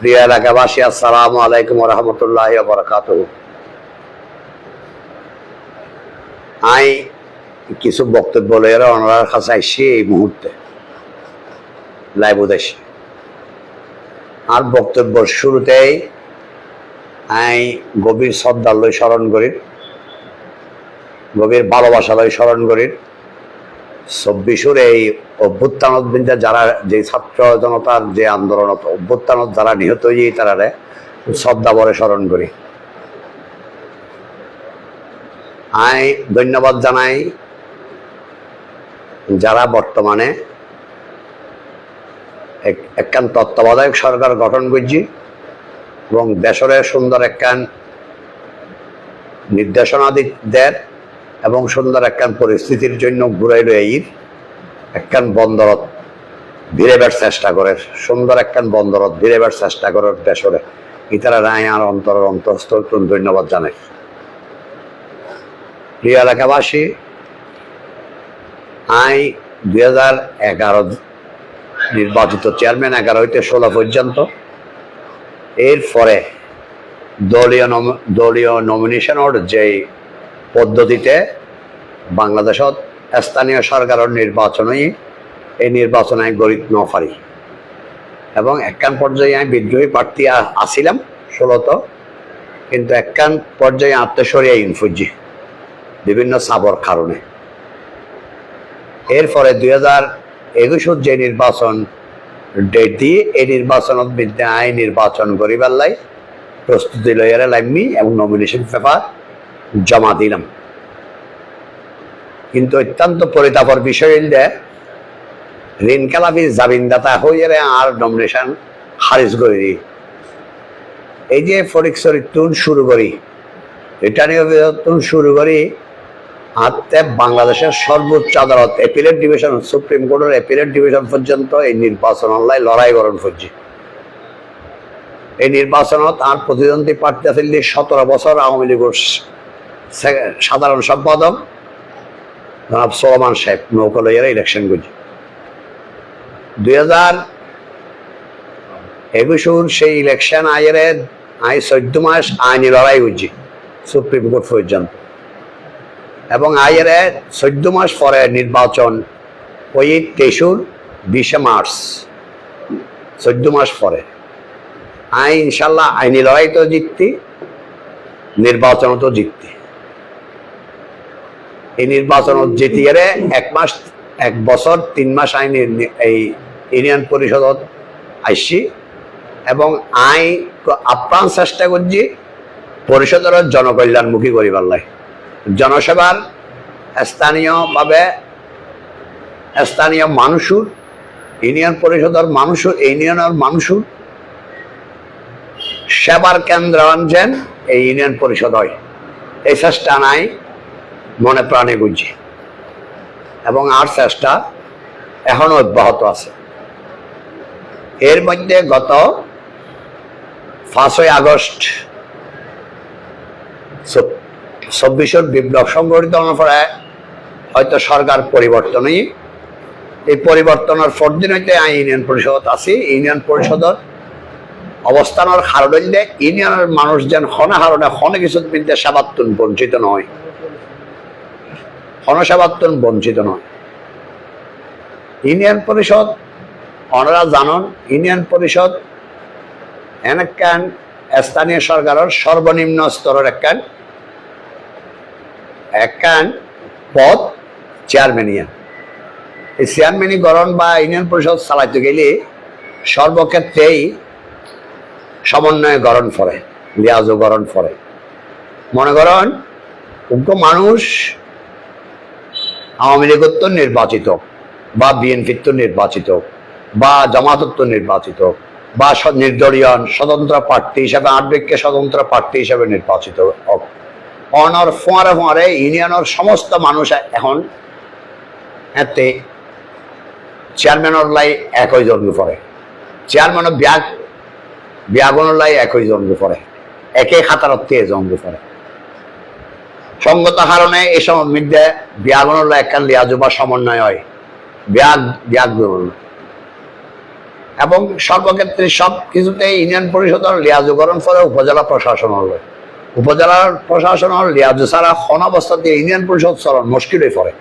প্রিয় এলাকাবাসী, আসসালামু আলাইকুম রহমতুল্লাহ বরকাত আই, কিছু বক্তব্য ওনার কাছে আইসি এই মুহূর্তে। লাইভ উদ্দেশ্যে আর বক্তব্যর শুরুতেই আই গভীর শ্রদ্ধা লই স্মরণ করি। গভীর ভালোবাসা লই স্মরণ করি। চব্বিশের এই অভ্যুত্থানত যারা যে ছাত্র জনতার যে আন্দোলনত অভ্যুত্থানত যারা নিহত হয়ে তারা শ্রদ্ধা বরে স্মরণ করি। আই ধন্যবাদ জানাই যারা বর্তমানে এক- একখান তত্ত্বাবধায়ক সরকার গঠন করছি এবং দেশরে সুন্দর একখান নির্দেশনা দেয় এবং সুন্দর একখান পরিস্থিতির জন্য ঘুরাই রয়েই একখান বন্দরত ভিড়েবার চেষ্টা করে সুন্দর একখান বন্দরত ভিড়েবার চেষ্টা করে দেশরে ইতারা রায় আর অন্তর অন্তস্থ ধন্যবাদ জানাই। প্রিয় এলাকাবাসী, আই দুই হাজার এগারো নির্বাচিত চেয়ারম্যান এগারো হইতে ষোলো পর্যন্ত। এরপরে দলীয় দলীয় নমিনেশনের যে পদ্ধতিতে বাংলাদেশত স্থানীয় সরকারের নির্বাচনই এই নির্বাচনে আমি গরিব ন পারি এবং একখান পর্যায়ে আমি বিদ্রোহী প্রার্থী আ- আছিলাম ষোলত, কিন্তু একখান পর্যায়ে আত্মসরিয়া ইনফুজি বিভিন্ন সাবর কারণে। এরপরে দুই হাজার একুশত যে নির্বাচন ডেট দিয়ে এই নির্বাচনত বিদ্যা আইন নির্বাচন করিবার লাই প্রস্তুতি লইয়ারে লাইমি এবং নমিনেশন পেপার জমা দিলাম। কিন্তু অত্যন্ত পরিতাপর বিষয় হইল যে ঋণ খেলাপি জামিনদাতা হইয়ারে আর নমিনেশন খারিজ করে দিই এই যে ফরিক চরিত্র শুরু করি, রিটার্নিং অফিসার শুরু করি আত্মে বাংলাদেশের সর্বোচ্চ আদালত এপিলেট ডিভিশন সুপ্রিম কোর্টের এপিলেট ডিভিশন পর্যন্ত এই নির্বাচন অনলাইন লড়াই করণ করছে। এই নির্বাচনত আর প্রতিদ্বন্দ্বী প্রার্থী আছিল সতেরো বছর আওয়ামী লীগের সে- সাধারণ সম্পাদক জনাব সোলমান সাহেব নৌকা লইয়ারা ইলেকশন করছে দুই হাজার একুশের সেই ইলেকশন আইয়ের আই চোদ্দ মাস আইনি লড়াই করছি সুপ্রিম কোর্ট পর্যন্ত। এবং আইয়ের চোদ্দ মাস পরে নির্বাচন ওই তেইশুর বিশে মার্চ চোদ্দ মাস পরে। আই ইনশাল্লাহ আইনি লড়াই তো জিততি নির্বাচন তো জিততি। এই নির্বাচন জিতিয়ে এক মাস, এক বছর, তিন মাস আইন এই ইউনিয়ন পরিষদত আইসি এবং আই আপ্রাণ চেষ্টা করছি পরিষদের জনকল্যাণমুখী করিবার লাই জনসেবার স্থানীয়ভাবে স্থানীয় মানুষের, ইউনিয়ন পরিষদের মানুষের ইউনিয়নের মানুষের সেবার কেন্দ্র আনছেন এই ইউনিয়ন পরিষদ হয়। এই চেষ্টা নাই। মনে প্রাণে বুঝি। এবং আর চেষ্টা এখনও অব্যাহত আছে। এর মধ্যে গত পাঁচই আগস্ট চব- চব্বিশের বিপ্লব সংগঠিত পরে হয়তো সরকার পরিবর্তনই, এই পরিবর্তনের পর দিন হইতে আমি ইউনিয়ন পরিষদ আছি। ইউনিয়ন পরিষদের অবস্থানের হইলে ইউনিয়নের মানুষ যেন হনে হারণে হনে কিছু বিদ্যা সেবাত্তন বঞ্চিত নয়। হনসেবাত্তন বঞ্চিত নয়। ইউনিয়ন পরিষদ ওনারা জানন, ইউনিয়ন পরিষদ এনেকান স্থানীয় সরকারের সর্বনিম্ন স্তরের একখান একখান পদ চেয়ারম্যানিয়া। এই চেয়ারম্যানি গঠন বা ইউনিয়ন পরিষদ চালাইতে গেলে সর্বক্ষেত্রেই সমন্বয় গঠন করে লিয়াজও গঠন করে মনে করেন, উগ্র মানুষ আওয়ামী লীগের তো নির্বাচিত, বা বিএনপির তো নির্বাচিত, বা জামাতত্ব নির্বাচিত, বা নির্দলীয় স্বতন্ত্র প্রার্থী হিসাবে আটবেগকে স্বতন্ত্র প্রার্থী হিসাবে নির্বাচিত হোক। অনর ফোঁয়ারে ফোঁয়ারে ইউনিয়নের সমস্ত মানুষ এখন এতে চেয়ারম্যানের লাই একই জন্ম পড়ে। চেয়ারম্যানের ব্যাগ ব্যাগনের লাই একই জন্ম পড়ে। একে খাতারত্বে জন্ম পড়ে। সঙ্গত কারণে এই সময় মধ্যে ব্যাগনের লাই একখান লিয়াজু বা সমন্বয় হয় ব্যাগ ব্যাগ এবং সর্বক্ষেত্রে সব কিছুতে ইউনিয়ন পরিষদের লিয়াজুকরণ ফলে উপজেলা প্রশাসন হল। উপজেলার প্রশাসন হল লিয়াজু ছাড়া খন অবস্থাতে ইউনিয়ন পরিষদ চলন মুশকিল হয়ে পড়ে।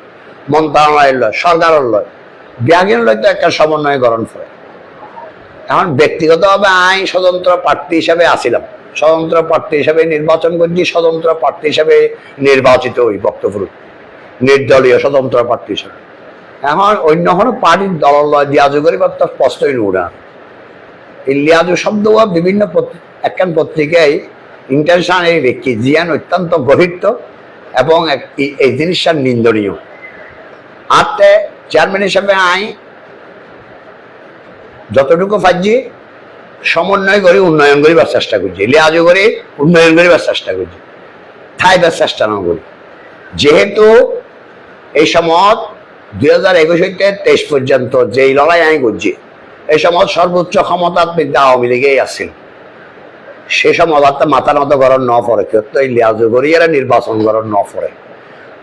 মন্ত্রণালয় লয়, সরকারের লয় বিয়াগিন লয় তো একটা সমন্বয় গঠন করে এখন ব্যক্তিগতভাবে আইন স্বতন্ত্র প্রার্থী হিসাবে আসিলাম। স্বতন্ত্র প্রার্থী হিসাবে নির্বাচন করছি স্বতন্ত্র প্রার্থী হিসাবে নির্বাচিত ওই বক্তব্য নির্দলীয় স্বতন্ত্র প্রার্থী হিসাবে। এখন অন্য কোনো পার্টির দল লয়, লিয়াজু করিবার তো স্পষ্টই নুড়া এই লিয়াজু শব্দ বিভিন্ন একখান পত্রিকায় ইন্টারন্যাশনাল এই ব্যক্তি, জিয়ান অত্যন্ত গভীর এবং এই- জিনিসটা নিন্দনীয়। আতে চেয়ারম্যান হিসাবে আই যতটুকু পাচ্ছি সমন্বয় করে, উন্নয়ন করিবার চেষ্টা করছি। লিয়াজু করে, উন্নয়ন করিবার চেষ্টা করছি। থাইবার চেষ্টা না করি। যেহেতু এই সময় দুই হাজার একুশ হইতে তেইশ পর্যন্ত যেই লড়াই আমি করছি, এই সময় সর্বোচ্চ ক্ষমতার বিদ্যা আওয়ামী লীগেই আসছিল সে সময় তো মাথা নত করার ন পড়ে কেউ তো এই লিয়াজু করি, এরা নির্বাচন করার ন পড়ে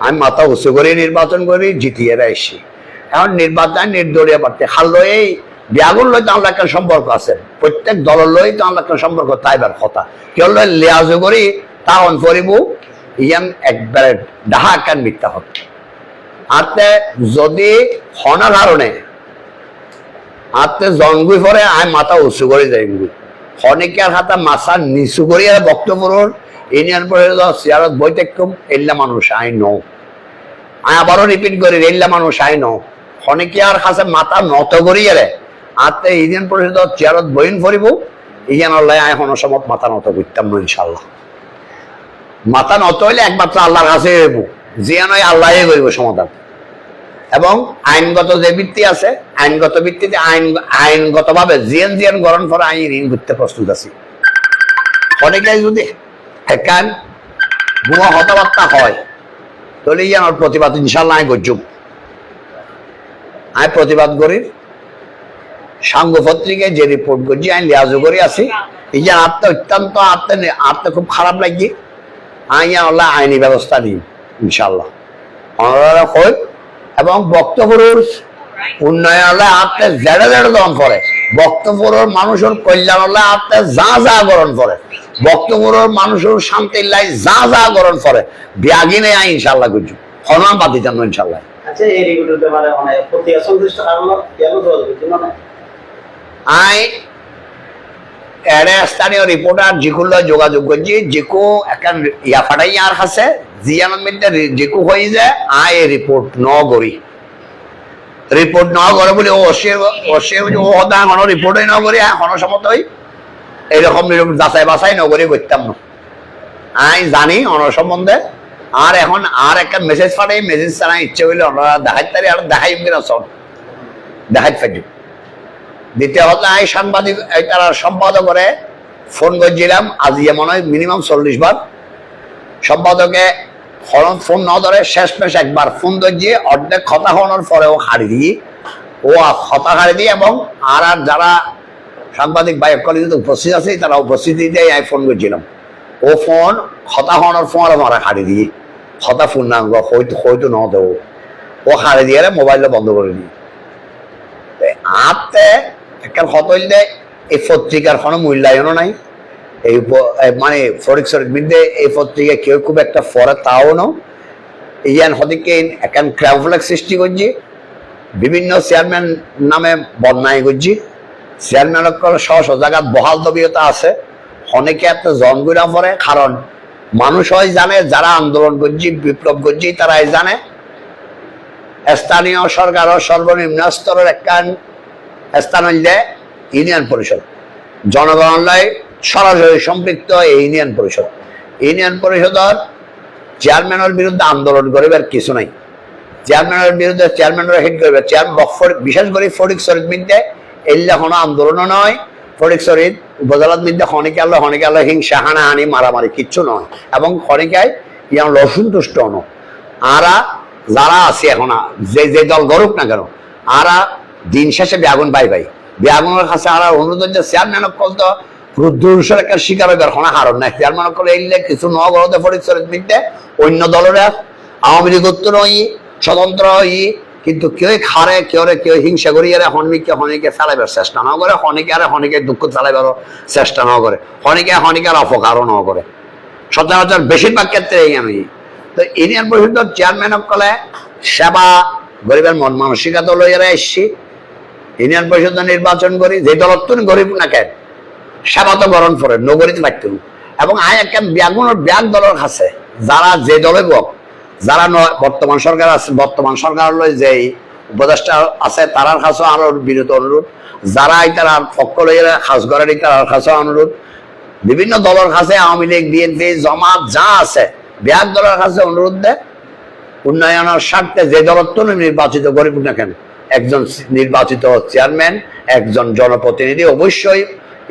আমি মাথা উঁচু করে, নির্বাচন করি, জিতিয়ে এসছি। এখন নির্বাচন নির্দলীয় প্রার্থী হারলো এই বিয়াগুন লই তো আমার একটা সম্পর্ক আছে। প্রত্যেক দলের লই তো আমার একটা সম্পর্ক, তাইবার কথা। কেউ লই লিয়াজু করি, তাহন করিব, ইয়ান একবারে ডাহা একখান মিথ্যা হতো আতে যদি হনার কারণে আতে জঙ্গুই পরে আয় মাথা উঁচু করে যাইবি। খনিকার হাতা মাথা নিচু করিয়া বক্তব্যর ইউনিয়ন পরিষদ চেয়ারত বই দেখুম, এল্লা মানুষ আই ন আয় আবারও রিপিট করি, এল্লা মানুষ আই ন খনিকার কাছে মাথা নত করিয়া রে আতে ইউনিয়ন পরিষদ চেয়ারত বইন ফুরিব ইয়ান আল্লাহ কোনো সময় মাথা নত করতাম না ইনশাল্লাহ মাথা নত হইলে একমাত্র আল্লাহর কাছে হইব জিয়া নয় আল্লাহে করব সমাধান। এবং আইনগত যে ভিত্তি আছে, আইনগত ভিত্তিতে আইন, আইনগতভাবে জিএন জিএন গ্রহণ করে আইন ঋণ করতে প্রস্তুত আছি। অনেকে যদি একান ভুয়া কথাবার্তা হয়, তাহলে ইয়ান প্রতিবাদ ইনশাল্লাহ আমি করছুম আমি প্রতিবাদ করি সাঙ্গ যে রিপোর্ট করছি, আমি করে আছি। ইয়ান আত্মা অত্যন্ত আত্মা আত্মা খুব খারাপ লাগছে। আমি আল্লাহ আইনি ব্যবস্থা নিই ইনশাল্লাহ এবং বক্তপুরুষ উন্নয়নলে আত্মে জেড়ে জেড়ে দমন করে। বক্তপুরের মানুষের কল্যাণলে আত্মে যা যা গ্রহণ করে। বক্তপুরের মানুষের শান্তির লাই যা যা গ্রহণ করে। বিয়াগিনে আই ইনশাল্লাহ করছু। হনুমান বাদি জানো ইনশাল্লাহ আচ্ছা এই রিপোর্টের ব্যাপারে মানে প্রতি কেন মানে? আই এড়ে স্থানীয় রিপোর্টার জিকুল যোগাযোগ করছি জিকু এখন ইয়া ফাটাই আর আছে জিয়ানোর মধ্যে জিকু হয়ে যায় আয় রিপোর্ট ন রিপোর্ট ন বলে ও অস্বীর বলে ও হদা কোনো রিপোর্টই ন করি কোনো সমতই। এইরকম নিরম যাচাই বাছাই ন করে করতাম না। আই জানি অন সম্বন্ধে। আর এখন আর একটা মেসেজ পাঠাই মেসেজ ছাড়া ইচ্ছে হইলে ওনারা দেখাইতে আর দেখাই কিনা সব দেখাইতে দ্বিতীয় হচ্ছে আমি সাংবাদিক, এই তারা সম্পাদকরে ফোন করছিলাম আজ মনে হয় মিনিমাম চল্লিশ বার। সম্পাদকে হরণ ফোন ন ধরে শেষ মেশ একবার ফোন ধরিয়ে অর্ধেক কথা হওয়ার পরে ও হারি দিয়ে ও কথা হারি দিয়ে এবং আর আর যারা সাংবাদিক বা কলেজে উপস্থিত আছে, তারা উপস্থিতি দিয়ে আমি ফোন করছিলাম। ও ফোন হতা হওয়ার ফোন আর মারা হারি দিয়ে হতা ফোন না হয়তো হয়তো ন দেবো ও হারি দিয়ে মোবাইলটা বন্ধ করে দিই। আতে একটা হতইলে এই পত্রিকার কোনো মূল্যায়নও নাই। এই মানে ফরিক এই পত্রিকা কেউ খুব একটা ফরে তাও ন ইয়ান হদিকে একান ক্রাউফ্লেক সৃষ্টি করছি। বিভিন্ন চেয়ারম্যান নামে বদনাই করছি। চেয়ারম্যান সহ জায়গাত বহাল দবিয়তা আছে। অনেকে একটা জনগুড়া পড়ে, কারণ মানুষ হয় জানে, যারা আন্দোলন করছি, বিপ্লব করছি, তারাই জানে। স্থানীয় সরকারের সর্বনিম্ন স্তরের একখান স্থান হইলে ইউনিয়ন পরিষদ। জনগণলাই সরাসরি সম্পৃক্ত এই ইউনিয়ন পরিষদ। ইউনিয়ন পরিষদের চেয়ারম্যানের বিরুদ্ধে আন্দোলন করিবার কিছু নাই। চেয়ারম্যানের বিরুদ্ধে চেয়ারম্যানের হিট করবে। চেয়ার বিশেষ করে ফরিক শরীদ মিদ্যে এল্লা কোনো আন্দোলনও নয়। ফরিক শরীদ উপজেলার মিদ্যে খনিকে আলো খনিকে আলো হিংসা, হানাহানি, মারামারি কিচ্ছু নয়। এবং খনিকায় ইয়ান অসন্তুষ্ট ন আরা যারা আছে এখন, যে যে দল গরুক না কেন, আরা দিন শেষে বেগুন বাই পাই বেগুনের কাছে আর অনুরোধ যে চেয়ারম্যান কল তো রুদ্রুষের একটা শিকার হইবার কোনো হারণ নাই। চেয়ারম্যান কল এলে কিছু ন গরতে ফরিক শরীদ অন্য দলের, আওয়ামী লীগ উত্তর হই, স্বতন্ত্র হই, কিন্তু কেউ খারে, কেউ কেউ হিংসা করি আরে হনিকে হনিকে ফেলাইবার চেষ্টা না করে, হনিকে আরে হনিকে দুঃখ চালাইবার চেষ্টা না করে, হনিকে হনিকার অপকারও না করে। সচরাচর বেশিরভাগ ক্ষেত্রে এই আমি। তো ইউনিয়ন পরিষদের চেয়ারম্যান কলে সেবা, গরিবের মন মানসিকতা লইয়ারা এসছি। ইউনিয়ন পরিষদ নির্বাচন করি, যে দলত্বন গরিব না কেন? সেবা তো গরম করে, নগরীতে পারতেন এবং আয় একটা ব্যাগুনের ব্যাগ দলের কাছে, যারা যে দলে বক, যারা বর্তমান সরকার আছে, বর্তমান সরকার যে উপদেষ্টা আছে, তারার কাছেও আরও বিরত অনুরোধ। যারা তারা পক্ষ লইয়া খাস করেন, তারার কাছেও অনুরোধ। বিভিন্ন দলের কাছে আওয়ামী লীগ, বিএনপি, জমাত যা আছে, ব্যাগ দলের কাছে অনুরোধ দেয়। উন্নয়নের স্বার্থে যে দলত্ব নির্বাচিত করুক না কেন? একজন নির্বাচিত চেয়ারম্যান, একজন জনপ্রতিনিধি, অবশ্যই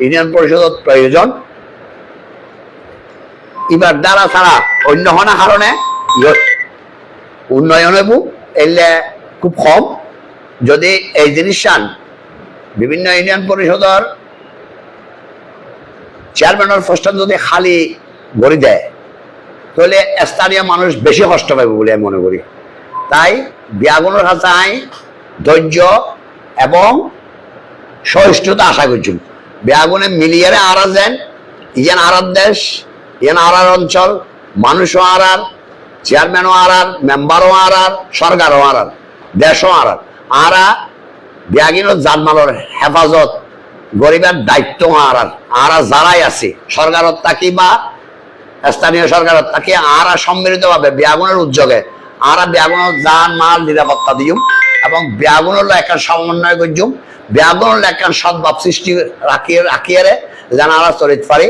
ইউনিয়ন পরিষদ প্রয়োজন। এবার দ্বারা ছাড়া অন্য হনা কারণে উন্নয়ন হইব, এলে খুব কম। যদি এই জিনিস চান বিভিন্ন ইউনিয়ন পরিষদের চেয়ারম্যানের পোস্টার যদি খালি গড়ি দেয়, তাহলে স্থানীয় মানুষ বেশি কষ্ট পাবে বলে আমি মনে করি। তাই বিয়াগুনের কাছে ধৈর্য এবং সহিষ্ণুতা আশা করছি। বিয়াগুনে মিলিয়ে আরা যেন ইয়ান আরার দেশ, ইয়ান আরার অঞ্চল, মানুষও আরার, চেয়ারম্যানও আরার, মেম্বারও আরার, সরকারও আরার, দেশও আরার। আরা বিয়াগিনের জানমালের হেফাজত, গরিবের দায়িত্ব আরার। আরা যারাই আছে, সরকারত থাকি বা স্থানীয় সরকার তাকে আরা সম্মিলিত ভাবে ব্যাগুনের উদ্যোগে, আরা ব্যাগুনের যান মাল নিরাপত্তা দিম এবং ব্যাগুনের একটা সমন্বয় করছুম ব্যাগুনের একটা সদ্ভাব সৃষ্টি রাখিয়ে রাখিয়ে আরা চলিত পারি।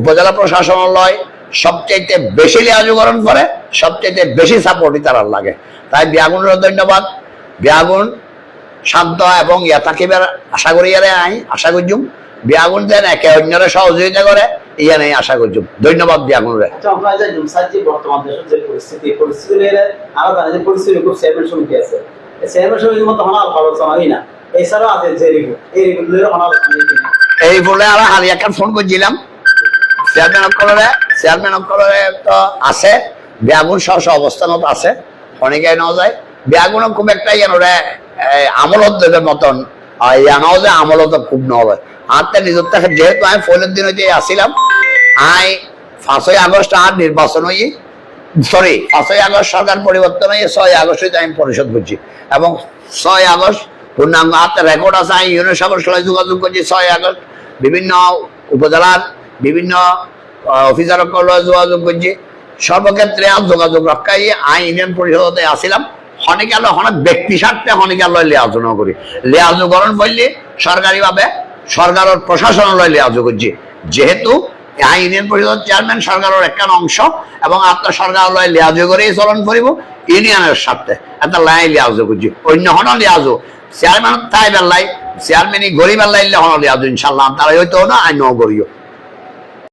উপজেলা প্রশাসনালয় সবচাইতে বেশি লিয়াজুকরণ করে, সবচাইতে বেশি সাপোর্টই তারা লাগে। তাই ব্যাগুনের ধন্যবাদ। ব্যাগুন শান্ত এবং ইয়া থাকিবার আশা করি ইয়ারে আই আশা করছুম বিয়াগুন যেন একে অন্যরে সহযোগিতা করে ইয়া নেই আশা করছুম ধন্যবাদ বিয়াগুন রে। আমরা যে জুমসার যে বর্তমান দেশের যে পরিস্থিতি এই পরিস্থিতি আমরা জানি যে পরিস্থিতি খুব চেয়ারম্যান সমিতি আছে। এই সমিতির মতো হনার আলোচনা হয় না। এছাড়াও আছে যে রিপোর্ট এই রিপোর্টগুলো হনার আলোচনা না। এই বলে আর হালি একটা ফোন করছিলাম। চেয়ারম্যান অকলরে চেয়ারম্যান অকলরে তো আছে। বিয়াগুন সহ অবস্থানত আছে। অনেকে নেওয়া যায়। বিয়াগুন খুব একটা ওরে আমলত দেবের মতন। ইয়ানাও যে আমলত খুব নয় আর তার নিজের থেকে যেহেতু আমি ফলের দিন হইতে আসছিলাম আই পাঁচই আগস্ট আর নির্বাচন হই সরি পাঁচই আগস্ট সরকার পরিবর্তন হয়ে ছয় আগস্ট আমি পরিশোধ করছি। এবং ছয় আগস্ট পূর্ণাঙ্গ হাতে রেকর্ড আছে, আমি ইউনিয়ন সভার সঙ্গে যোগাযোগ করছি ছয় আগস্ট। বিভিন্ন উপজেলার বিভিন্ন অফিসারক যোগাযোগ করছি। সর্বক্ষেত্রে আর যোগাযোগ রক্ষাই আই ইউনিয়ন পরিষদে আসিলাম। হনিকে আলো হনে ব্যক্তি স্বার্থে হনিকে আলো লিয়াজনা করি লিয়াজুকরণ বললে সরকারিভাবে সরকারের প্রশাসনালয় লিয়াজু করছি। যেহেতু ইউনিয়ন পরিষদ চেয়ারম্যান সরকারের একটা অংশ এবং আপনার সরকারালয় লিয়াজু করেই চলন করিব, ইউনিয়নের স্বার্থে একটা লাই লিয়াজু করছি। অন্য হন লিয়াজু। চেয়ারম্যান তাই বেলাই চেয়ারম্যানই গরিব আল্লাহ হন লিয়াজু ইনশাল্লাহ। তারা হয়তো না আইনও করিও